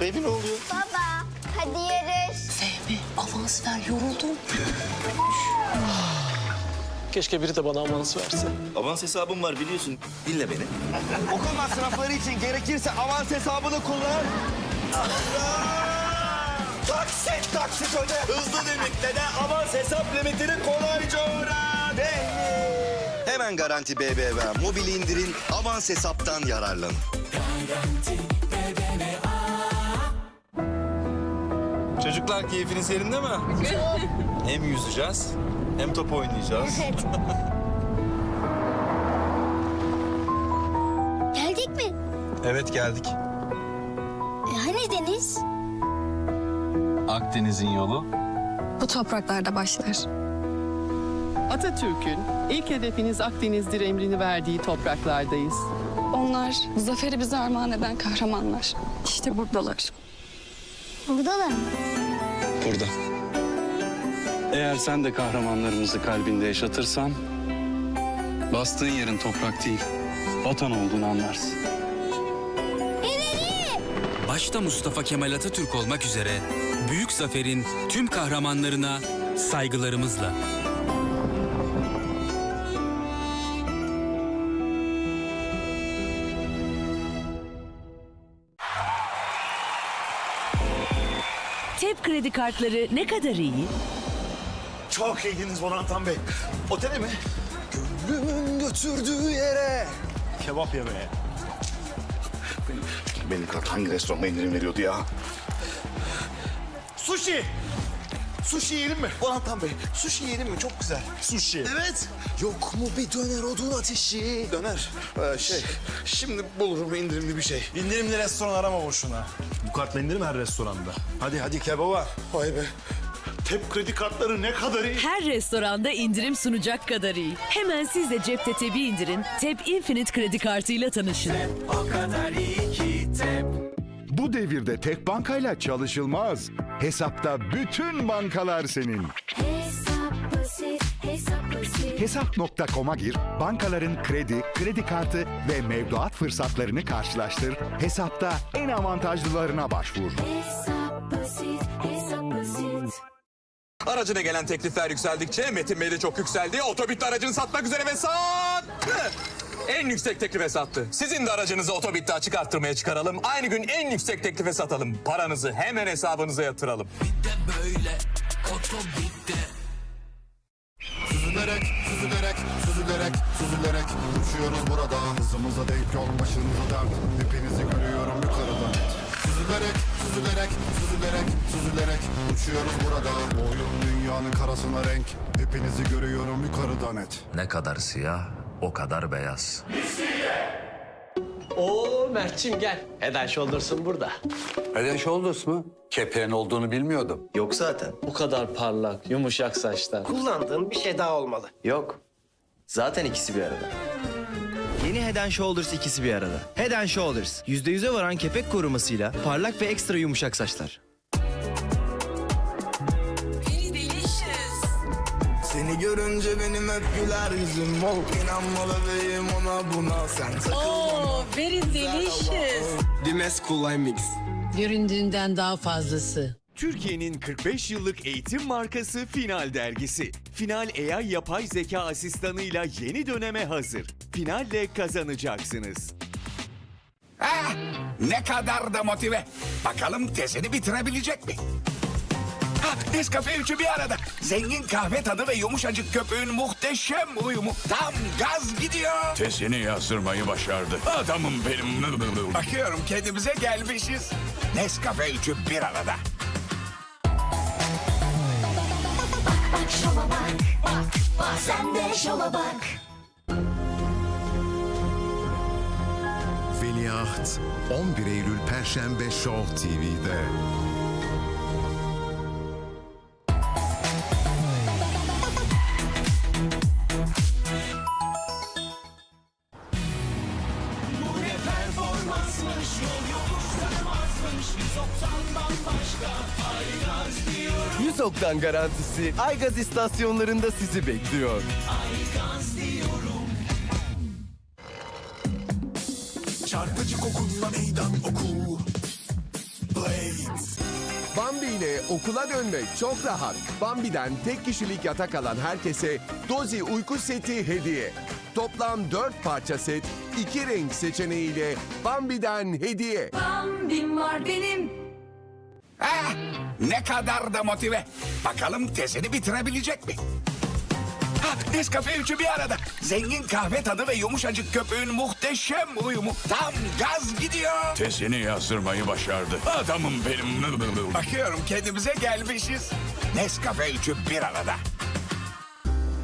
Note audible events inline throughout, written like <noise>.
Baby ne oluyor? Baba hadi yarış. Fehmi avans ver yoruldum. Keşke biri de bana avans verse. Avans hesabım var biliyorsun. Dinle beni. Okul masrafları için gerekirse avans hesabını kullan. taksit taksit öde. Hızlı limitle de avans hesap limitini kolayca öğren. Hemen Garanti BBVA mobil indirin, avans hesaptan yararlanın. Çocuklar keyfiniz yerinde mi? hem yüzeceğiz hem top oynayacağız. Evet. <laughs> Geldik mi? Evet geldik. E, hani Deniz? Akdeniz'in yolu. Bu topraklarda başlar. Atatürk'ün ilk hedefiniz Akdeniz'dir emrini verdiği topraklardayız. Onlar zaferi bize armağan eden kahramanlar. İşte buradalar. Buradalar mı? Burada. Eğer sen de kahramanlarımızı kalbinde yaşatırsan... ...bastığın yerin toprak değil, vatan olduğunu anlarsın. Başta Mustafa Kemal Atatürk olmak üzere büyük zaferin tüm kahramanlarına saygılarımızla. TEP kredi kartları ne kadar iyi? Çok iyiydiniz Bonantan Bey. Otele mi? Gönlümün götürdüğü yere. Kebap yemeye. Benim, kart hangi restoranda indirim veriyordu ya? Sushi. Sushi yiyelim mi? Bonantan Bey, sushi yiyelim mi? Çok güzel. Sushi. Evet. Yok mu bir döner odun ateşi? Döner. Ee, şey, şimdi bulurum indirimli bir şey. İndirimli restoran arama boşuna. Bu kartla indirim her restoranda. Hadi hadi kebaba. Vay be. Tep kredi kartları ne kadar iyi. Her restoranda indirim sunacak kadar iyi. Hemen siz de cepte TEP'i indirin. TEP Infinite kredi kartıyla tanışın. Bu devirde tek bankayla çalışılmaz. Hesapta bütün bankalar senin. Hesap basit, hesap basit. Hesap.com'a gir, bankaların kredi, kredi kartı ve mevduat fırsatlarını karşılaştır. Hesapta en avantajlılarına başvur. Hesap basit, hesap basit. Aracına gelen teklifler yükseldikçe Metin Bey de çok yükseldi. Otobütte aracını satmak üzere ve sattı. En yüksek teklife sattı. Sizin de aracınızı Otobit'te açık arttırmaya çıkaralım. Aynı gün en yüksek teklife satalım. Paranızı hemen hesabınıza yatıralım. Süzülerek, süzülerek, süzülerek, süzülerek uçuyoruz burada. Hızımıza deyip yol başınıza dert. Hepinizi görüyorum yukarıdan. Süzülerek, süzülerek, süzülerek, süzülerek uçuyoruz burada. Bu oyun dünyanın karasına renk. Hepinizi görüyorum yukarıdan et. Ne kadar siyah, o kadar beyaz. Oo Mert'cim gel. Head and Shoulders'ın burada. Head Shoulders mı? Kepeğin olduğunu bilmiyordum. Yok zaten. Bu kadar parlak, yumuşak saçlar. Kullandığın bir şey daha olmalı. Yok. Zaten ikisi bir arada. Yeni Head and Shoulders ikisi bir arada. Head and Shoulders %100'e varan kepek korumasıyla parlak ve ekstra yumuşak saçlar. Görünce benim hep güler yüzüm bol. İnanma bebeğim ona buna sen sakın. Oo, very delicious. Dimes Cool Mix. Göründüğünden daha fazlası. Türkiye'nin 45 yıllık eğitim markası Final dergisi. Final AI yapay zeka asistanıyla yeni döneme hazır. Finalle kazanacaksınız. Ne kadar da motive. Bakalım tezini bitirebilecek mi? Ha, Nescafe üçü bir arada. Zengin kahve tadı ve yumuşacık köpüğün muhteşem uyumu. Tam gaz gidiyor. Tezini yazdırmayı başardı. Adamım benim. Bakıyorum kendimize gelmişiz. Nescafe üçü bir arada. Bak şova bak, bak, bak. Sen de şova bak. Veliaht 11 Eylül Perşembe Show TV'de. %90 garantisi Aygaz istasyonlarında sizi bekliyor. Onunla meydan oku. Blades. Bambi ile okula dönmek çok rahat. Bambi'den tek kişilik yatak alan herkese Dozi uyku seti hediye. Toplam 4 parça set, 2 renk seçeneğiyle Bambi'den hediye. Bambim var benim. Ah, ne kadar da motive. Bakalım tezini bitirebilecek mi? Ha, Nescafe üçü bir arada. Zengin kahve tadı ve yumuşacık köpüğün muhteşem uyumu. Tam gaz gidiyor. Tezini yazdırmayı başardı. Adamım benim. Bakıyorum kendimize gelmişiz. Nescafe üçü bir arada.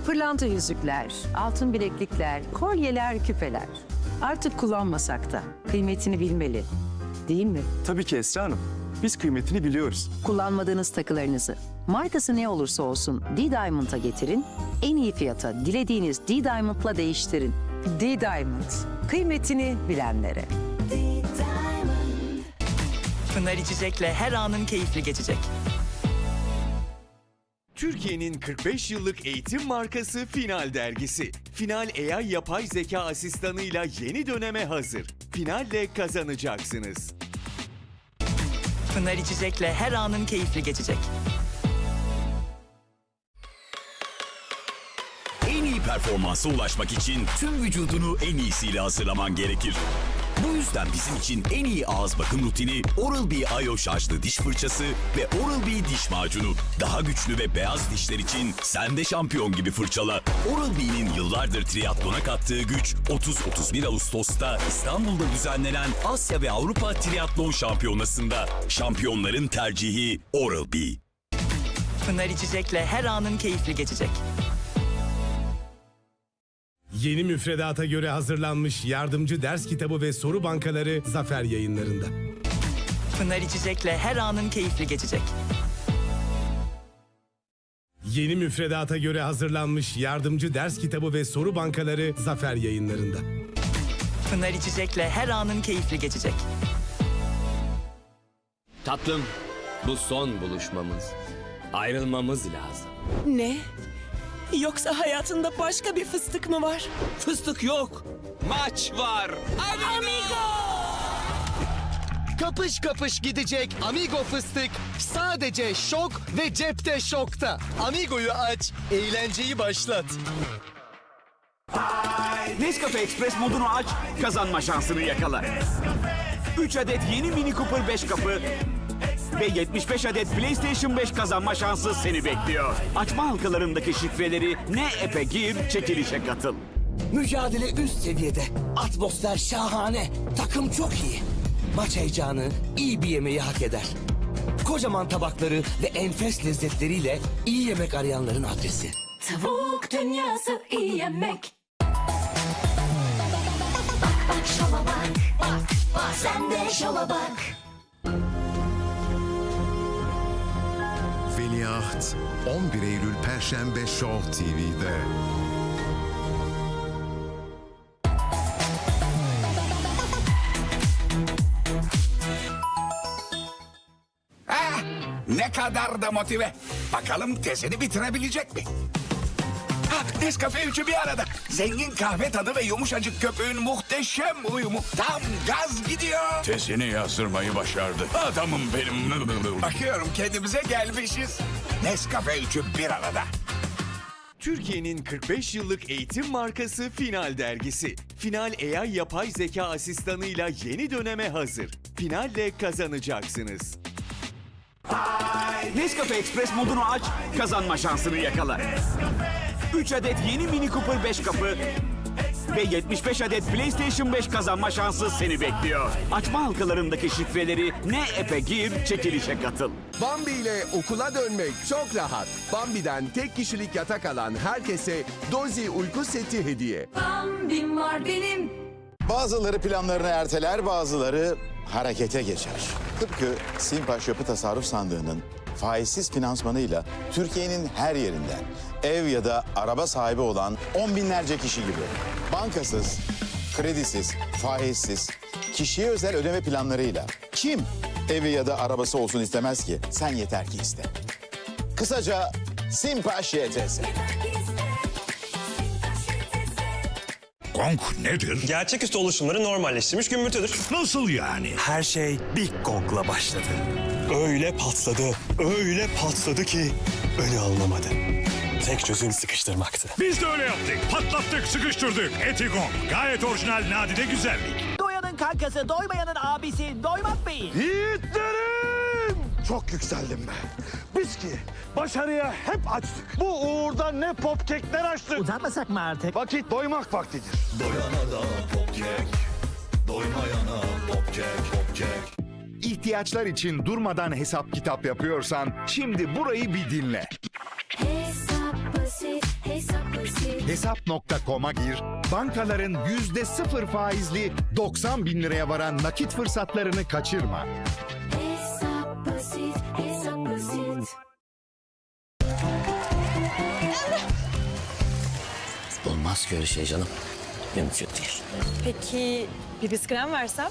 Pırlanta yüzükler, altın bileklikler, kolyeler, küpeler. Artık kullanmasak da kıymetini bilmeli. Değil mi? Tabii ki Esra Hanım. Biz kıymetini biliyoruz. Kullanmadığınız takılarınızı markası ne olursa olsun D-Diamond'a getirin. En iyi fiyata dilediğiniz D-Diamond'la değiştirin. D-Diamond, kıymetini bilenlere. Pınar içecekle her anın keyifli geçecek. Türkiye'nin 45 yıllık eğitim markası Final dergisi. Final AI yapay zeka asistanıyla yeni döneme hazır. Finalle kazanacaksınız. Pınar içecekle her anın keyifli geçecek. En iyi performansa ulaşmak için tüm vücudunu en iyisiyle hazırlaman gerekir. Bu yüzden bizim için en iyi ağız bakım rutini Oral-B IO şarjlı diş fırçası ve Oral-B diş macunu. Daha güçlü ve beyaz dişler için sen de şampiyon gibi fırçala. Oral-B'nin yıllardır triatlona kattığı güç 30-31 Ağustos'ta İstanbul'da düzenlenen Asya ve Avrupa Triatlon Şampiyonası'nda şampiyonların tercihi Oral-B. Pınar içecekle her anın keyifli geçecek. Yeni müfredata göre hazırlanmış yardımcı ders kitabı ve soru bankaları Zafer yayınlarında. Pınar içecekle her anın keyifli geçecek. Yeni müfredata göre hazırlanmış yardımcı ders kitabı ve soru bankaları Zafer yayınlarında. Pınar içecekle her anın keyifli geçecek. Tatlım, bu son buluşmamız. Ayrılmamız lazım. Ne? Yoksa hayatında başka bir fıstık mı var? Fıstık yok. Maç var. Kapış kapış gidecek Amigo fıstık sadece şok ve cepte şokta. Amigo'yu aç, eğlenceyi başlat. Nescafe Express modunu aç, kazanma şansını yakala. 3 adet yeni Mini Cooper 5 kapı ve 75 adet PlayStation 5 kazanma şansı seni bekliyor. Açma halkalarındaki şifreleri ne epe gir, çekilişe katıl. Mücadele üst seviyede. Atmosfer şahane. Takım çok iyi. Maç heyecanı iyi bir yemeği hak eder. Kocaman tabakları ve enfes lezzetleriyle iyi yemek arayanların adresi. Tavuk dünyası iyi yemek. Bak bak şova bak. Bak bak. Sen de şova bak. Veliaht 11 Eylül Perşembe Show TV'de. Ah, ne kadar da motive. Bakalım tezini bitirebilecek mi? Ha, Nescafe üçü bir arada. Zengin kahve tadı ve yumuşacık köpüğün muhteşem uyumu. Tam gaz gidiyor. Tezini yazdırmayı başardı. Adamım benim. Bakıyorum kendimize gelmişiz. Nescafe üçü bir arada. Türkiye'nin 45 yıllık eğitim markası Final dergisi. Final AI yapay zeka asistanıyla yeni döneme hazır. Finalle kazanacaksınız. Nescafe Express modunu aç, kazanma şansını yakala. 3 adet yeni Mini Cooper 5 kapı ve 75 adet PlayStation 5 kazanma şansı seni bekliyor. Açma halkalarındaki şifreleri ne epe gir, çekilişe katıl. Bambi ile okula dönmek çok rahat. Bambi'den tek kişilik yatak alan herkese Dozi uyku seti hediye. Bambim var benim. Bazıları planlarını erteler, bazıları harekete geçer. Tıpkı Simpaş Yapı Tasarruf Sandığı'nın faizsiz finansmanıyla Türkiye'nin her yerinden ev ya da araba sahibi olan on binlerce kişi gibi. Bankasız, kredisiz, faizsiz, kişiye özel ödeme planlarıyla kim evi ya da arabası olsun istemez ki? Sen yeter ki iste. Kısaca Simpaş YTS. Gong nedir? Gerçeküstü oluşumları normalleştirmiş gümbürtüdür. Nasıl yani? Her şey Big Gong'la başladı. Öyle patladı, öyle patladı ki önü alınamadı. Tek çözüm sıkıştırmaktı. Biz de öyle yaptık. Patlattık, sıkıştırdık. Etigong. Gayet orijinal, nadide güzellik. Doyanın kankası, doymayanın abisi, doymak bey. Yiğitlerim! Çok yükseldim ben. Biz ki başarıya hep açtık. Bu uğurda ne popkekler açtık. Utanmasak mı artık? Vakit doymak vaktidir. Doyana da popkek, doymayana popkek, popkek. İhtiyaçlar için durmadan hesap kitap yapıyorsan şimdi burayı bir dinle. Hesap.com'a gir, bankaların yüzde sıfır faizli 90 bin liraya varan nakit fırsatlarını kaçırma. Hesap basit, hesap basit. Olmaz ki öyle şey canım. Mümkün değil. Peki bir biskrem versem?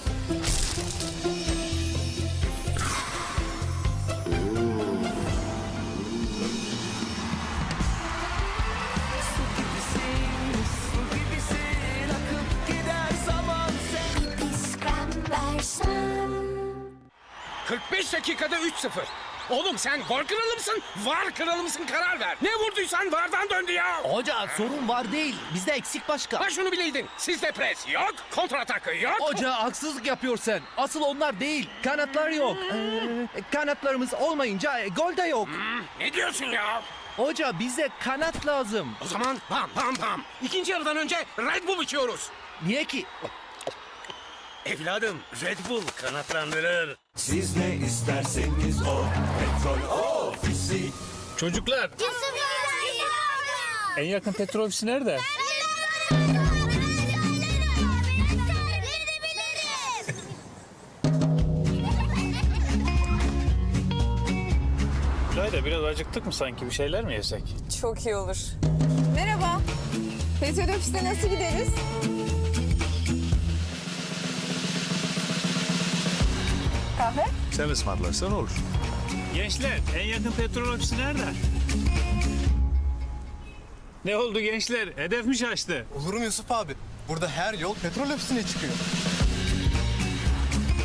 45 dakikada 3-0. Oğlum sen var kralı mısın? Var kralı mısın karar ver. Ne vurduysan vardan döndü ya. Hoca sorun var değil. Bizde eksik başka. Ha şunu bileydin. Sizde pres yok, kontratakı yok. Hoca haksızlık yapıyor sen. Asıl onlar değil. Kanatlar yok. kanatlarımız olmayınca gol de yok. Ne diyorsun ya? Hoca bize kanat lazım. O zaman pam pam pam. İkinci yarıdan önce Red Bull içiyoruz. Niye ki? Evladım Red Bull kanatlandırır. Siz ne isterseniz o. Petrol ofisi. Çocuklar en yakın petrol ofisi nerede? Şurayda biraz acıktık mı sanki? Bir şeyler mi yesek? Çok iyi olur. Merhaba. Petrol ofisine nasıl gideriz? Sen ısmarlarsan olur. Gençler en yakın petrol ofisi nerede? Ne oldu gençler? Hedef mi şaştı? Olur mu Yusuf abi? Burada her yol petrol ofisine çıkıyor.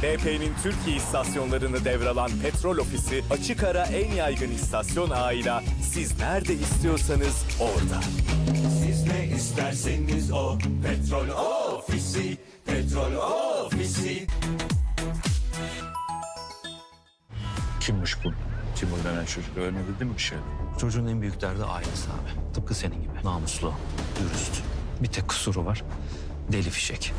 BP'nin Türkiye istasyonlarını devralan petrol ofisi açık ara en yaygın istasyon ağıyla siz nerede istiyorsanız orada. Siz ne isterseniz o. Petrol ofisi. Petrol ofisi. Kimmiş bu? Timur denen çocuk değil mi bir şey? Çocuğun en büyük derdi ailesi abi. Tıpkı senin gibi. Namuslu, dürüst. Bir tek kusuru var. Deli fişek.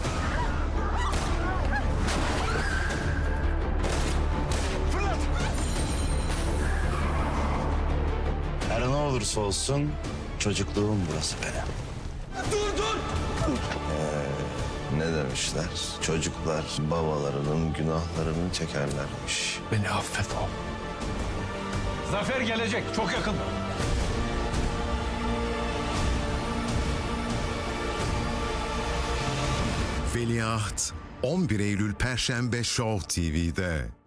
Her ne olursa olsun çocukluğum burası benim. Ne demişler? Çocuklar babalarının günahlarını çekerlermiş. Beni affet oğlum. Zafer gelecek çok yakın. Veliaht 11 Eylül Perşembe Show TV'de.